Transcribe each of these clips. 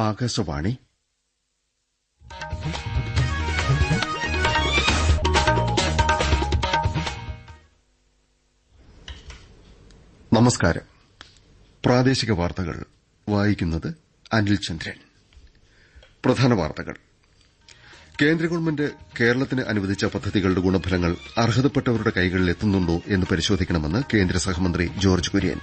ആകാശവാണി. നമസ്കാരം. പ്രാദേശിക വാർത്തകൾ വായിക്കുന്നത് അനിൽ ചന്ദ്രൻ. പ്രധാന വാർത്തകൾ. കേന്ദ്ര ഗവൺമെന്റ് കേരളത്തിന് അനുവദിച്ച പദ്ധതികളുടെ ഗുണഫലങ്ങൾ അർഹതപ്പെട്ടവരുടെ കൈകളിൽ എത്തുന്നുണ്ടോ എന്ന് പരിശോധിക്കണമെന്ന് കേന്ദ്ര സഹമന്ത്രി ജോർജ് കുര്യൻ.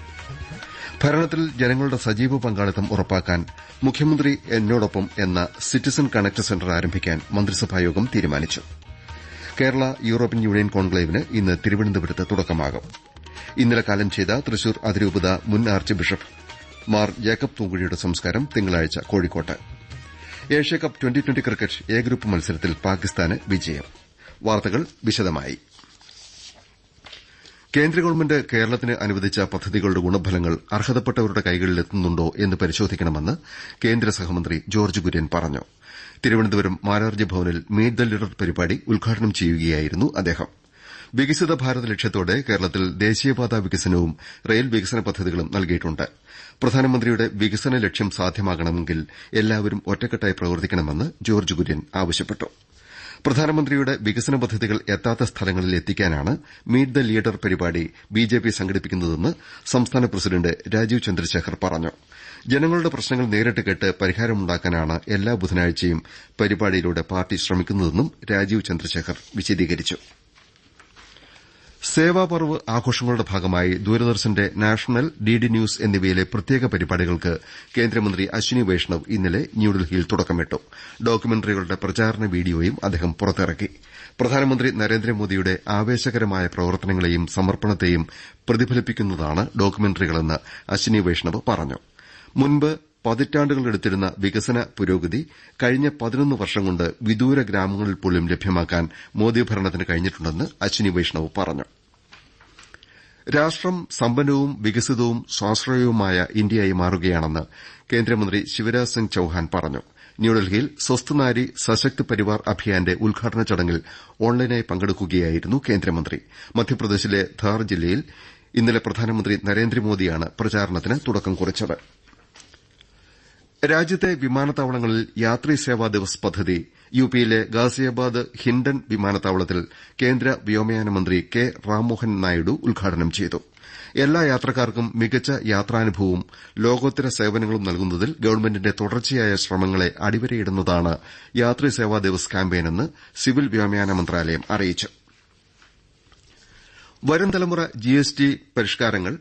ഭരണത്തിൽ ജനങ്ങളുടെ സജീവ പങ്കാളിത്തം ഉറപ്പാക്കാൻ മുഖ്യമന്ത്രി എന്നോടൊപ്പം എന്ന സിറ്റിസൺ കണക്ട് സെന്റർ ആരംഭിക്കാൻ മന്ത്രിസഭായോഗം തീരുമാനിച്ചു. കേരള യൂറോപ്യൻ യൂണിയൻ കോൺക്ലേവിന് ഇന്ന് തിരുവനന്തപുരത്ത് തുടക്കമാകും. ഇന്നലെ കാലം ചെയ്ത തൃശൂർ അതിരൂപത മുൻ ആർച്ച് ബിഷപ്പ് മാർ ജേക്കബ് തൂങ്കുഴിയുടെ സംസ്കാരം തിങ്കളാഴ്ച കോഴിക്കോട്ട്. Asia cup twenty twenty cricket A group മത്സരത്തിൽ പാകിസ്ഥാന് വിജയം. വാർത്തകൾ വിശദമായി. കേന്ദ്ര ഗവൺമെന്റ് കേരളത്തിന് അനുവദിച്ച പദ്ധതികളുടെ ഗുണഫലങ്ങൾ അർഹതപ്പെട്ടവരുടെ കൈകളിലെത്തുന്നുണ്ടോ എന്ന് പരിശോധിക്കണമെന്ന് കേന്ദ്ര സഹമന്ത്രി ജോർജ് കുര്യൻ പറഞ്ഞു. തിരുവനന്തപുരം മാരാർജി ഭവനിൽ മീറ്റ് ദ ലീഡർ പരിപാടി ഉദ്ഘാടനം ചെയ്യുകയായിരുന്നു അദ്ദേഹം. വികസിത ഭാരത ലക്ഷ്യത്തോടെ കേരളത്തിൽ ദേശീയപാതാ വികസനവും റെയിൽ വികസന പദ്ധതികളും നൽകിയിട്ടുണ്ട്. പ്രധാനമന്ത്രിയുടെ വികസന ലക്ഷ്യം സാധ്യമാകണമെങ്കിൽ എല്ലാവരും ഒറ്റക്കെട്ടായി പ്രവർത്തിക്കണമെന്ന് ജോർജ് കുര്യൻ ആവശ്യപ്പെട്ടു. പ്രധാനമന്ത്രിയുടെ വികസന പദ്ധതികൾ എത്താത്ത സ്ഥലങ്ങളിൽ എത്തിക്കാനാണ് മീറ്റ് ദ ലീഡർ പരിപാടി ബിജെപി സംഘടിപ്പിക്കുന്നതെന്ന് സംസ്ഥാന പ്രസിഡന്റ് രാജീവ് ചന്ദ്രശേഖർ പറഞ്ഞു. ജനങ്ങളുടെ പ്രശ്നങ്ങൾ നേരിട്ട് കേട്ട് പരിഹാരമുണ്ടാക്കാനാണ് എല്ലാ ബുധനാഴ്ചയും പരിപാടിയിലൂടെ പാർട്ടി ശ്രമിക്കുന്നതെന്നും രാജീവ് ചന്ദ്രശേഖർ വിശദീകരിച്ചു. സേവാപർവ് ആഘോഷങ്ങളുടെ ഭാഗമായി ദൂരദർശന്റെ നാഷണൽ ഡിഡി ന്യൂസ് എന്നിവയിലെ പ്രത്യേക പരിപാടികൾക്ക് കേന്ദ്രമന്ത്രി അശ്വിനി വൈഷ്ണവ് ഇന്നലെ ന്യൂഡൽഹിയിൽ തുടക്കമിട്ടു. ഡോക്യുമെന്ററികളുടെ പ്രചാരണ വീഡിയോയും അദ്ദേഹം പുറത്തിറക്കി. പ്രധാനമന്ത്രി നരേന്ദ്രമോദിയുടെ ആവേശകരമായ പ്രവർത്തനങ്ങളെയും സമർപ്പണത്തെയും പ്രതിഫലിപ്പിക്കുന്നതാണ് ഡോക്യുമെന്ററികളെന്ന് അശ്വിനി വൈഷ്ണവ് പറഞ്ഞു. മുൻപ് പതിറ്റാണ്ടുകളെടുത്തിരുന്ന വികസന പുരോഗതി കഴിഞ്ഞ പതിനൊന്ന് വർഷം കൊണ്ട് വിദൂര ഗ്രാമങ്ങളിൽ പോലും ലഭ്യമാക്കാൻ മോദി ഭരണത്തിന് കഴിഞ്ഞിട്ടുണ്ടെന്ന് അശ്വിനി വൈഷ്ണവ് പറഞ്ഞു. രാഷ്ട്രം സമ്പന്നവും വികസിതവും സ്വാശ്രയവുമായ ഇന്ത്യയായി മാറുകയാണെന്ന് കേന്ദ്രമന്ത്രി ശിവരാജ് സിംഗ് ചൌഹാൻ പറഞ്ഞു. ന്യൂഡൽഹിയിൽ സ്വസ്ഥ് നാരി സശക്ത് പരിവാർ അഭിയാന്റെ ഉദ്ഘാടന ചടങ്ങിൽ ഓൺലൈനായി പങ്കെടുക്കുകയായിരുന്നു കേന്ദ്രമന്ത്രി. മധ്യപ്രദേശിലെ ധാർ ജില്ലയിൽ ഇന്നലെ പ്രധാനമന്ത്രി നരേന്ദ്രമോദിയാണ് പ്രചാരണത്തിന് തുടക്കം കുറിച്ചത്. രാജ്യത്തെ വിമാനത്താവളങ്ങളിൽ യാത്രീ സേവാ ദിവസ് പദ്ധതി യുപിയിലെ ഗാസിയാബാദ് ഹിൻഡൻ വിമാനത്താവളത്തിൽ കേന്ദ്ര വ്യോമയാന മന്ത്രി കെ റാംമോഹൻ നായിഡു ഉദ്ഘാടനം ചെയ്തു. എല്ലാ യാത്രക്കാർക്കും മികച്ച യാത്രാനുഭവവും ലോകോത്തര സേവനങ്ങളും നൽകുന്നതിൽ ഗവൺമെന്റിന്റെ തുടർച്ചയായ ശ്രമങ്ങളെ അടിവരയിടുന്നതാണ് യാത്രീ സേവാ ദിവസ് ക്യാമ്പയിനെന്ന് സിവിൽ വ്യോമയാന മന്ത്രാലയം അറിയിച്ചു. വരും തലമുറ ജിഎസ്ടി പരിഷ്കാരങ്ങൾ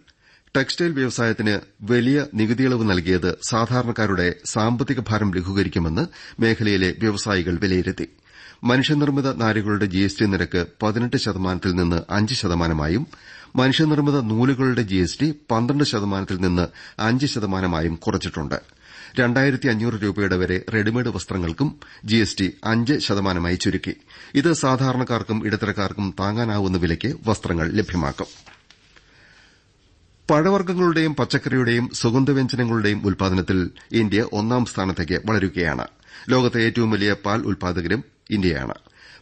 ടെക്സ്റ്റൈൽ വ്യവസായത്തിന് വലിയ നികുതിയിളവ് നൽകിയത് സാധാരണക്കാരുടെ സാമ്പത്തിക ഭാരം ലഘൂകരിക്കുമെന്ന് മേഖലയിലെ വ്യവസായികൾ വിലയിരുത്തി. മനുഷ്യനിർമ്മിത നാരുകളുടെ ജിഎസ്ടി നിരക്ക് പതിനെട്ട് ശതമാനത്തിൽ നിന്ന് അഞ്ച് ശതമാനമായും മനുഷ്യനിർമ്മിത നൂലുകളുടെ ജിഎസ്ടി പന്ത്രണ്ട് ശതമാനത്തിൽ നിന്ന് അഞ്ച് ശതമാനമായും കുറച്ചിട്ടുണ്ട്. രണ്ടായിരത്തി അഞ്ഞൂറ് രൂപയുടെ വരെ റെഡിമെയ്ഡ് വസ്ത്രങ്ങൾക്കും ജിഎസ്ടി അഞ്ച് ശതമാനമായി ചുരുക്കി. ഇത് സാധാരണക്കാർക്കും ഇടത്തരക്കാർക്കും താങ്ങാനാവുന്ന വിലയ്ക്ക് വസ്ത്രങ്ങൾ ലഭ്യമാക്കും. പഴവർഗങ്ങളുടെയും പച്ചക്കറിയുടെയും സുഗന്ധവ്യഞ്ജനങ്ങളുടെയും ഉൽപാദനത്തിൽ ഇന്ത്യ ഒന്നാം സ്ഥാനത്തേക്ക് വളരുകയാണ്. ലോകത്തെ ഏറ്റവും വലിയ പാൽ ഉൽപാദകരും ഇന്ത്യയാണ്.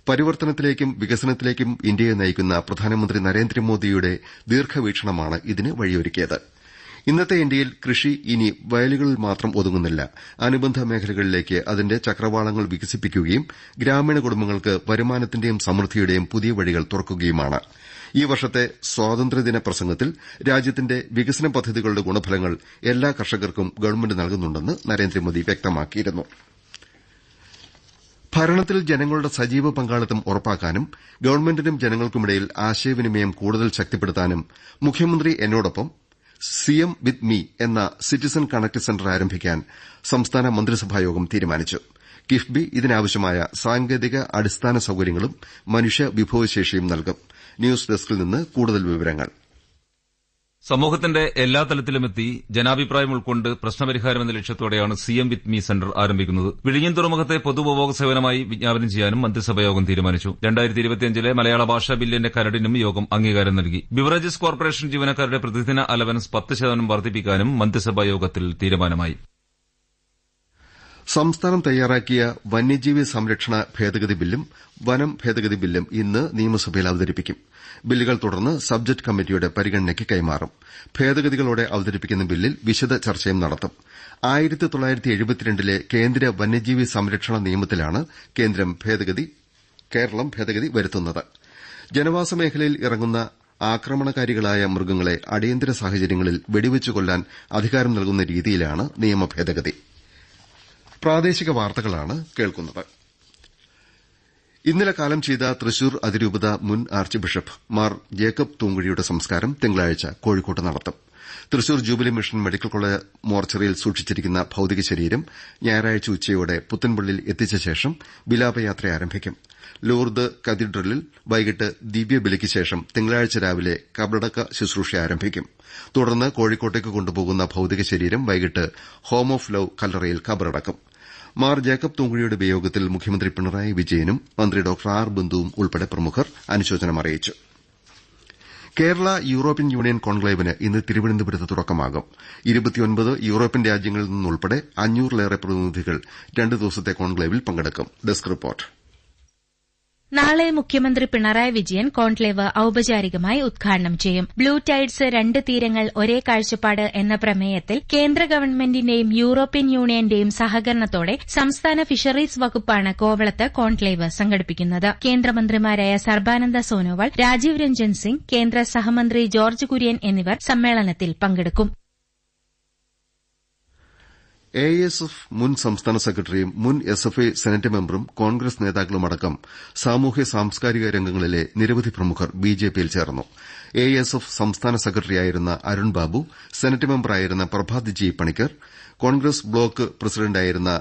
പരിവർത്തനത്തിലേക്കും വികസനത്തിലേക്കും ഇന്ത്യയെ നയിക്കുന്ന പ്രധാനമന്ത്രി നരേന്ദ്രമോദിയുടെ ദീർഘവീക്ഷണമാണ് ഇതിന് വഴിയൊരുക്കിയത്. ഇന്നത്തെ ഇന്ത്യയിൽ കൃഷി ഇനി വയലുകളിൽ മാത്രം ഒതുങ്ങുന്നില്ല. അനുബന്ധ മേഖലകളിലേക്ക് അതിന്റെ ചക്രവാളങ്ങൾ വികസിപ്പിക്കുകയും ഗ്രാമീണ കുടുംബങ്ങൾക്ക് വരുമാനത്തിന്റെയും സമൃദ്ധിയുടെയും പുതിയ വഴികൾ തുറക്കുകയുമാണ്. ഈ വർഷത്തെ സ്വാതന്ത്ര്യദിന പ്രസംഗത്തിൽ രാജ്യത്തിന്റെ വികസന പദ്ധതികളുടെ ഗുണഫലങ്ങൾ എല്ലാ കർഷകർക്കും ഗവൺമെന്റ് നൽകുന്നുണ്ടെന്ന് നരേന്ദ്രമോദി വ്യക്തമാക്കിയിരുന്നു. ഭരണത്തിൽ ജനങ്ങളുടെ സജീവ പങ്കാളിത്തം ഉറപ്പാക്കാനും ഗവൺമെന്റിനും ജനങ്ങൾക്കുമിടയിൽ ആശയവിനിമയം കൂടുതൽ ശക്തിപ്പെടുത്താനും മുഖ്യമന്ത്രി എന്നോടൊപ്പം സിഎം വിത്ത് മീ എന്ന സിറ്റിസൺ കണക്ട് സെന്റർ ആരംഭിക്കാൻ സംസ്ഥാന മന്ത്രിസഭായോഗം തീരുമാനിച്ചു. കിഫ്ബി ഇതിനാവശ്യമായ സാങ്കേതിക അടിസ്ഥാന സൌകര്യങ്ങളും മനുഷ്യ വിഭവശേഷിയും നൽകും. ന്യൂസ് ഡെസ്കിൽ നിന്ന് കൂടുതൽ വിവരങ്ങൾ. സമൂഹത്തിന്റെ എല്ലാ തലത്തിലുമെത്തി ജനാഭിപ്രായം ഉൾക്കൊണ്ട് പ്രശ്നപരിഹാരം എന്ന ലക്ഷ്യത്തോടെയാണ് C M with me centre ആരംഭിക്കുന്നത്. വിഴിഞ്ഞം തുറമുഖത്തെ പൊതുപഭോഗ സേവനമായി വിജ്ഞാപനം ചെയ്യാനും മന്ത്രിസഭായോഗം തീരുമാനിച്ചു. രണ്ടായിരത്തി ഇരുപത്തിയഞ്ചിലെ മലയാള ഭാഷാ ബില്ലിന്റെ കരടിനും യോഗം അംഗീകാരം നൽകി. ബിവറേജസ് കോർപ്പറേഷൻ ജീവനക്കാരുടെ പ്രതിദിന അലവൻസ് പത്ത് ശതമാനം വർദ്ധിപ്പിക്കാനും മന്ത്രിസഭായോഗത്തിൽ തീരുമാനമായി. സംസ്ഥാനം തയ്യാറാക്കിയ വന്യജീവി സംരക്ഷണ ഭേദഗതി ബില്ലും വനം ഭേദഗതി ബില്ലും ഇന്ന് നിയമസഭയിൽ അവതരിപ്പിക്കും. ബില്ലുകൾ തുടർന്ന് സബ്ജക്ട് കമ്മിറ്റിയുടെ പരിഗണനയ്ക്ക് കൈമാറും. ഭേദഗതികളോടെ അവതരിപ്പിക്കുന്ന ബില്ലിൽ വിശദ ചർച്ചയും നടത്തും. കേന്ദ്ര വന്യജീവി സംരക്ഷണ നിയമത്തിലാണ് കേരളം ഭേദഗതി വരുത്തുന്നത്. ജനവാസ മേഖലയിൽ ഇറങ്ങുന്ന ആക്രമണകാരികളായ മൃഗങ്ങളെ അടിയന്തര സാഹചര്യങ്ങളിൽ വെടിവെച്ചു കൊല്ലാൻ അധികാരം നൽകുന്ന രീതിയിലാണ് നിയമ ഭേദഗതി കേൾക്കുന്നത്. ഇന്നലെ കാലം ചെയ്ത തൃശൂർ അതിരൂപത മുൻ ആർച്ച് ബിഷപ്പ് മാർ ജേക്കബ് തൂങ്കുഴിയുടെ സംസ്കാരം തിങ്കളാഴ്ച കോഴിക്കോട്ട് നടത്തും. Thrissur jubilee mission medical college മോർച്ചറിയിൽ സൂക്ഷിച്ചിരിക്കുന്ന ഭൌതിക ശരീരം ഞായറാഴ്ച ഉച്ചയോടെ പുത്തൻപള്ളിയിൽ എത്തിച്ച ശേഷം വിലാപയാത്ര ആരംഭിക്കും. ലൂർദ് കത്തീഡ്രലിൽ വൈകിട്ട് ദിവ്യബലിക്ക് ശേഷം തിങ്കളാഴ്ച രാവിലെ കബറടക്ക ശുശ്രൂഷ ആരംഭിക്കും. തുടർന്ന് കോഴിക്കോട്ടേക്ക് കൊണ്ടുപോകുന്ന ഭൌതിക ശരീരം വൈകിട്ട് ഹോം ഓഫ് ലവ് കല്ലറയിൽ കബറടക്കും. മാർ ജേക്കബ് തൂങ്കുഴിയുടെ വിയോഗത്തിൽ മുഖ്യമന്ത്രി പിണറായി വിജയനും മന്ത്രി ഡോക്ടർ ആർ ബന്ധുവും ഉൾപ്പെടെ പ്രമുഖർ അനുശോചനം അറിയിച്ചു. കേരള യൂറോപ്യൻ യൂണിയൻ കോൺക്ലേവിന് ഇന്ന് തിരുവനന്തപുരത്ത് തുടക്കമാകും. യൂറോപ്യൻ രാജ്യങ്ങളിൽ നിന്നുൾപ്പെടെ അഞ്ഞൂറിലേറെ പ്രതിനിധികൾ രണ്ട് ദിവസത്തെ കോൺക്ലേവിൽ പങ്കെടുക്കും. Desk report. നാളെ മുഖ്യമന്ത്രി പിണറായി വിജയൻ കോൺക്ലേവ് ഔപചാരികമായി ഉദ്ഘാടനം ചെയ്യും. ബ്ലൂ ടൈഡ്സ് രണ്ട് തീരങ്ങൾ ഒരേ കാഴ്ചപ്പാട് എന്ന പ്രമേയത്തിൽ കേന്ദ്ര ഗവൺമെന്റിന്റെയും യൂറോപ്യൻ യൂണിയന്റെയും സഹകരണത്തോടെ സംസ്ഥാന ഫിഷറീസ് വകുപ്പാണ് കോവളത്ത് കോൺക്ലേവ് സംഘടിപ്പിക്കുന്നത്. കേന്ദ്രമന്ത്രിമാരായ സർബാനന്ദ സോനോവാൾ രാജീവ് രഞ്ജൻ സിംഗ് കേന്ദ്ര സഹമന്ത്രി ജോർജ് കുര്യൻ എന്നിവർ സമ്മേളനത്തിൽ പങ്കെടുക്കും. എ എസ് എഫ് മുൻ സംസ്ഥാന സെക്രട്ടറിയും മുൻ എസ് എഫ് ഐ സെനറ്റ് മെമ്പറും കോൺഗ്രസ് നേതാക്കളുമടക്കം സാമൂഹ്യ സാംസ്കാരിക രംഗങ്ങളിലെ നിരവധി പ്രമുഖർ ബിജെപിയിൽ ചേർന്നു. എ എസ് എഫ് സംസ്ഥാന സെക്രട്ടറിയായിരുന്ന അരുൺ ബാബു സെനറ്റ് മെമ്പറായിരുന്ന പ്രഭാത് ജി പണിക്കർ കോൺഗ്രസ് ബ്ലോക്ക് പ്രസിഡന്റായിരുന്ന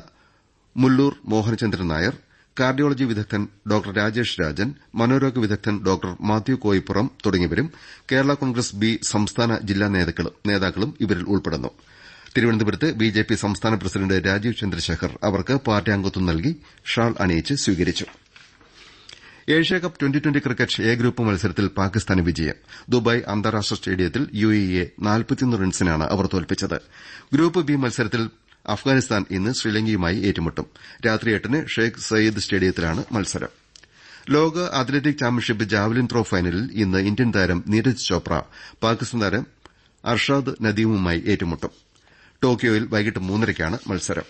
മുല്ലൂർ മോഹനചന്ദ്രൻ നായർ കാർഡിയോളജി വിദഗ്ധൻ ഡോക്ടർ രാജേഷ് രാജൻ മനോരോഗ വിദഗ്ധൻ ഡോക്ടർ മാത്യു കോയിപ്പുറം തുടങ്ങിയവരും കേരള കോൺഗ്രസ് ബി സംസ്ഥാന ജില്ലാ നേതാക്കളും ഇവരിൽ ഉൾപ്പെടുന്നു. തിരുവനന്തപുരത്ത് ബിജെപി സംസ്ഥാന പ്രസിഡന്റ് രാജീവ് ചന്ദ്രശേഖർ അവർക്ക് പാർട്ടി അംഗത്വം നൽകി ഷാൾ അണിയിച്ച് സ്വീകരിച്ചു. Asia cup twenty twenty cricket A group മത്സരത്തിൽ പാകിസ്ഥാന് വിജയം. ദുബായ് അന്താരാഷ്ട്ര സ്റ്റേഡിയത്തിൽ യുഎഇയെ റൺസിനാണ് അവർ തോൽപ്പിച്ചത്. ഗ്രൂപ്പ് ബി മത്സരത്തിൽ അഫ്ഗാനിസ്ഥാൻ ഇന്ന് ശ്രീലങ്കയുമായി ഏറ്റുമുട്ടും. രാത്രി എട്ടിന് ഷെയ്ഖ് സയ്യിദ് സ്റ്റേഡിയത്തിലാണ് മത്സരം. ലോക അത്ലറ്റിക് ചാമ്പ്യൻഷിപ്പ് ജാവലിൻ ത്രോ ഫൈനലിൽ ഇന്ന് ഇന്ത്യൻ താരം നീരജ് ചോപ്ര പാകിസ്ഥാൻ താരം അർഷാദ് നദീമുമായി ഏറ്റുമുട്ടും. ടോക്കിയോയിൽ വൈകിട്ട് മൂന്നരയ്ക്കാണ് മത്സരം.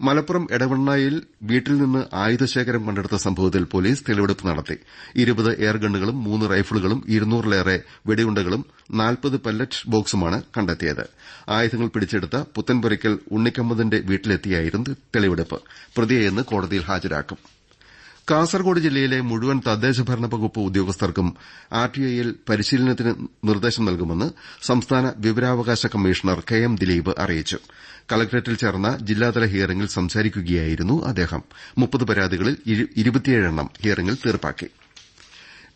മലപ്പുറം എടവണ്ണായിൽ വീട്ടിൽ നിന്ന് ആയുധശേഖരം കണ്ടെടുത്ത സംഭവത്തിൽ പോലീസ് തെളിവെടുപ്പ് നടത്തി. ഇരുപത് എയർഗണ്ണുകളും മൂന്ന് റൈഫിളുകളും ഇരുന്നൂറിലേറെ വെടിയുണ്ടകളും നാൽപ്പത് പല്ലറ്റ് ബോക്സുമാണ് കണ്ടെത്തിയത്. ആയുധങ്ങൾ പിടിച്ചെടുത്ത പുത്തൻപുരയ്ക്കൽ ഉണ്ണിക്കമ്മതിന്റെ വീട്ടിലെത്തിയായിരുന്നു തെളിവെടുപ്പ്. പ്രതിയെ ഇന്ന് കോടതിയിൽ ഹാജരാക്കും. കാസർകോട് ജില്ലയിലെ മുഴുവൻ തദ്ദേശ ഭരണ വകുപ്പ് ഉദ്യോഗസ്ഥർക്കും ആർടിഐയിൽ പരിശീലനത്തിന് നിർദ്ദേശം നൽകുമെന്ന് സംസ്ഥാന വിവരാവകാശ കമ്മീഷണർ കെ എം ദിലീപ് അറിയിച്ചു. കലക്ടറേറ്റിൽ ചേർന്ന ജില്ലാതല ഹിയറിംഗിൽ സംസാരിക്കുകയായിരുന്നു അദ്ദേഹം. മുപ്പത് പരാതികളിൽ ഇരുപത്തിയേഴെണ്ണം ഹിയറിംഗിൽ തീർപ്പാക്കി.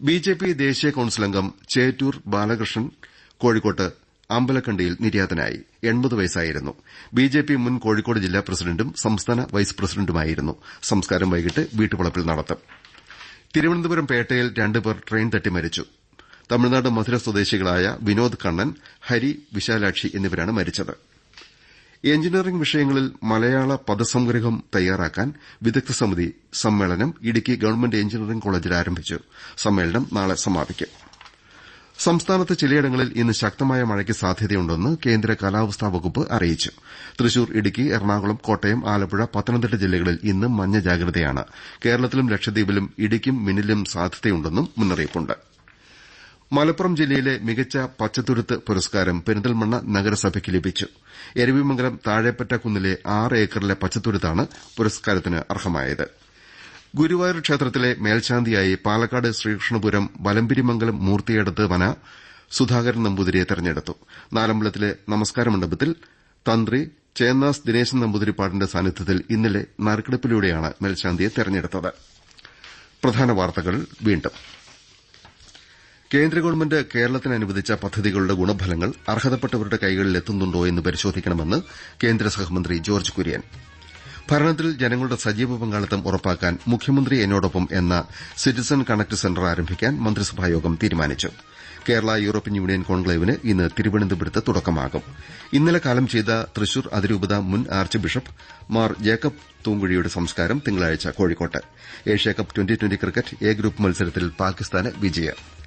ബിജെപി ദേശീയ കൌൺസിൽ അംഗം ചേറ്റൂർ ബാലകൃഷ്ണൻ കോഴിക്കോട്ട് അമ്പലക്കണ്ടിയിൽ നിര്യാതനായി. എൺപത് വയസ്സായിരുന്നു. ബിജെപി മുൻ കോഴിക്കോട് ജില്ലാ പ്രസിഡന്റും സംസ്ഥാന വൈസ് പ്രസിഡന്റുമായിരുന്നു. സംസ്കാരം വൈകിട്ട് വീട്ടുവളപ്പിൽ നടത്തും. തിരുവനന്തപുരം പേട്ടയിൽ രണ്ടുപേർ ട്രെയിൻ തട്ടി മരിച്ചു. തമിഴ്നാട് മധുര സ്വദേശികളായ വിനോദ് കണ്ണൻ ഹരി വിശാലാക്ഷി എന്നിവരാണ് മരിച്ചത്. എഞ്ചിനീയറിംഗ് വിഷയങ്ങളിൽ മലയാള പദസംഗ്രഹം തയ്യാറാക്കാൻ വിദഗ്ധ സമിതി സമ്മേളനം ഇടുക്കി ഗവൺമെന്റ് എഞ്ചിനീയറിംഗ് കോളേജിൽ ആരംഭിച്ചു. സമ്മേളനം നാളെ സമാപിക്കും. സംസ്ഥാനത്ത് ചിലയിടങ്ങളിൽ ഇന്ന് ശക്തമായ മഴയ്ക്ക് സാധ്യതയുണ്ടെന്ന് കേന്ദ്ര കാലാവസ്ഥാ വകുപ്പ് അറിയിച്ചു. തൃശൂർ ഇടുക്കി എറണാകുളം കോട്ടയം ആലപ്പുഴ പത്തനംതിട്ട ജില്ലകളിൽ ഇന്ന് മഞ്ഞ ജാഗ്രതയാണ്. കേരളത്തിലും ലക്ഷദ്വീപിലും ഇടിക്കും മിന്നലിനും സാധ്യതയുണ്ടെന്നും മുന്നറിയിപ്പുണ്ട്. മലപ്പുറം ജില്ലയിലെ മികച്ച പച്ചത്തുരുത്ത് പുരസ്കാരം പെരിന്തൽമണ്ണ നഗരസഭയ്ക്ക് ലഭിച്ചു. എരവിമംഗലം താഴെപ്പറ്റ കുന്നിലെ ആറ് ഏക്കറിലെ പച്ചത്തുരുത്താണ് പുരസ്കാരത്തിന് അർഹമായത്. ഗുരുവായൂർ ക്ഷേത്രത്തിലെ മേൽശാന്തിയായി പാലക്കാട് ശ്രീകൃഷ്ണപുരം വലമ്പിരിമംഗലം മൂർത്തിയെടുത്ത് വന സുധാകരൻ നമ്പൂതിരിയെ തെരഞ്ഞെടുത്തു. നാലമ്പലത്തിലെ നമസ്കാര മണ്ഡപത്തിൽ തന്ത്രി ചേന്നാസ് ദിനേശൻ നമ്പൂതിരിപ്പാടിന്റെ സാന്നിധ്യത്തിൽ ഇന്നലെ നറുക്കെടുപ്പിലൂടെയാണ് മേൽശാന്തിയെ തെരഞ്ഞെടുത്തത്. കേന്ദ്ര ഗവൺമെന്റ് കേരളത്തിന് അനുവദിച്ച പദ്ധതികളുടെ ഗുണഫലങ്ങൾ അർഹതപ്പെട്ടവരുടെ കൈകളിൽ എത്തുന്നുണ്ടോ എന്ന് പരിശോധിക്കണമെന്ന് കേന്ദ്ര സഹമന്ത്രി ജോർജ് കുര്യൻ. ഭരണത്തിൽ ജനങ്ങളുടെ സജീവ പങ്കാളിത്തം ഉറപ്പാക്കാൻ മുഖ്യമന്ത്രി എന്നോടൊപ്പം എന്ന സിറ്റിസൺ കണക്ട് സെന്റർ ആരംഭിക്കാൻ മന്ത്രിസഭായോഗം തീരുമാനിച്ചു. കേരള യൂറോപ്യൻ യൂണിയൻ കോൺക്ലേവിന് ഇന്ന് തിരുവനന്തപുരത്ത് തുടക്കമാകും. ഇന്നലെ കാലം ചെയ്ത തൃശൂർ അതിരൂപത മുൻ ആർച്ച് ബിഷപ്പ് മാർ ജേക്കബ് തൂങ്കുഴിയുടെ സംസ്കാരം തിങ്കളാഴ്ച കോഴിക്കോട്ട്. Asia cup twenty twenty cricket A group മത്സരത്തിൽ പാകിസ്ഥാന് വിജയം.